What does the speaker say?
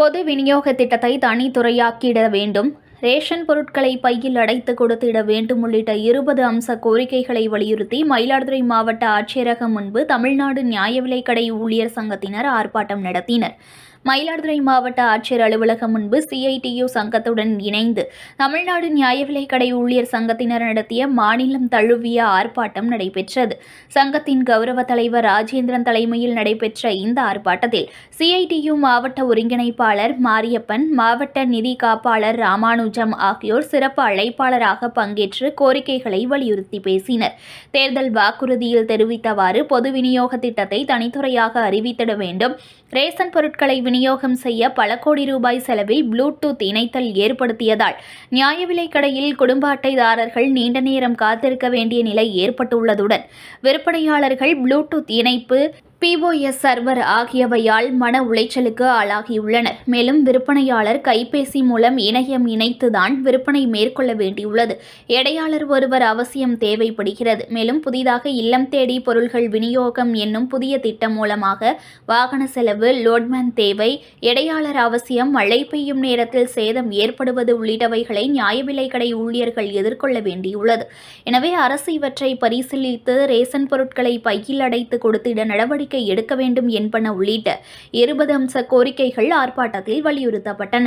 பொது விநியோக திட்டத்தை தனித்துறையாக்கிட வேண்டும். ரேஷன் பொருட்களை பையில் அடைத்து கொடுத்திட வேண்டும் உள்ளிட்ட இருபது அம்ச கோரிக்கைகளை வலியுறுத்தி மயிலாடுதுறை மாவட்ட ஆட்சியரகம் முன்பு தமிழ்நாடு நியாய விலைக்கடை ஊழியர் சங்கத்தினர் ஆர்ப்பாட்டம் நடத்தினர். மயிலாடுதுறை மாவட்ட ஆட்சியர் அலுவலகம் முன்பு சிஐடியு சங்கத்துடன் இணைந்து தமிழ்நாடு நியாய விலைக்கடை ஊழியர் சங்கத்தினர் நடத்திய மாநிலம் தழுவிய ஆர்ப்பாட்டம் நடைபெற்றது. சங்கத்தின் கௌரவ தலைவர் ராஜேந்திரன் தலைமையில் நடைபெற்ற இந்த ஆர்ப்பாட்டத்தில் சிஐடியு மாவட்ட ஒருங்கிணைப்பாளர் மாரியப்பன் மாவட்ட நிதி காப்பாளர் ராமானுஜம் ஆகியோர் சிறப்பு அழைப்பாளராக பங்கேற்று கோரிக்கைகளை வலியுறுத்தி பேசினர். தேர்தல் வாக்குறுதியில் தெரிவித்தவாறு பொது விநியோக திட்டத்தை தனித்துறையாக அறிவித்திட வேண்டும். ரேசன் பொருட்களை விநியோகம் செய்ய பல கோடி ரூபாய் செலவில் ப்ளூடூத் இணைத்தல் ஏற்படுத்தியதால் நியாய விலைக் கடையில் குடும்ப அட்டைதாரர்கள் நீண்ட நேரம் காத்திருக்க வேண்டிய நிலை ஏற்பட்டுள்ளதுடன் விற்பனையாளர்கள் ப்ளூடூத் இணைப்பு பிஓஎஸ் சர்வர் ஆகியவையால் மன உளைச்சலுக்கு ஆளாகியுள்ளனர். மேலும் விற்பனையாளர் கைபேசி மூலம் இணையம் இணைத்துதான் விற்பனை மேற்கொள்ள வேண்டியுள்ளது. எடையாளர் ஒருவர் அவசியம் தேவைப்படுகிறது. மேலும் புதிதாக இல்லம் தேடி பொருள்கள் விநியோகம் என்னும் புதிய திட்டம் மூலமாக வாகன செலவு லோட்மேன் தேவை எடையாளர் அவசியம் மழை பெய்யும் நேரத்தில் சேதம் ஏற்படுவது உள்ளிட்டவைகளை நியாய விலைக் கடை ஊழியர்கள் எதிர்கொள்ள வேண்டியுள்ளது. எனவே அரசு இவற்றை பரிசீலித்து ரேசன் பொருட்களை பையில் அடைத்து கொடுத்திட நடவடிக்கை எடுக்க வேண்டும் என்பன உள்ளிட்ட இருபது அம்ச கோரிக்கைகள் ஆர்ப்பாட்டத்தில் வலியுறுத்தப்பட்டன.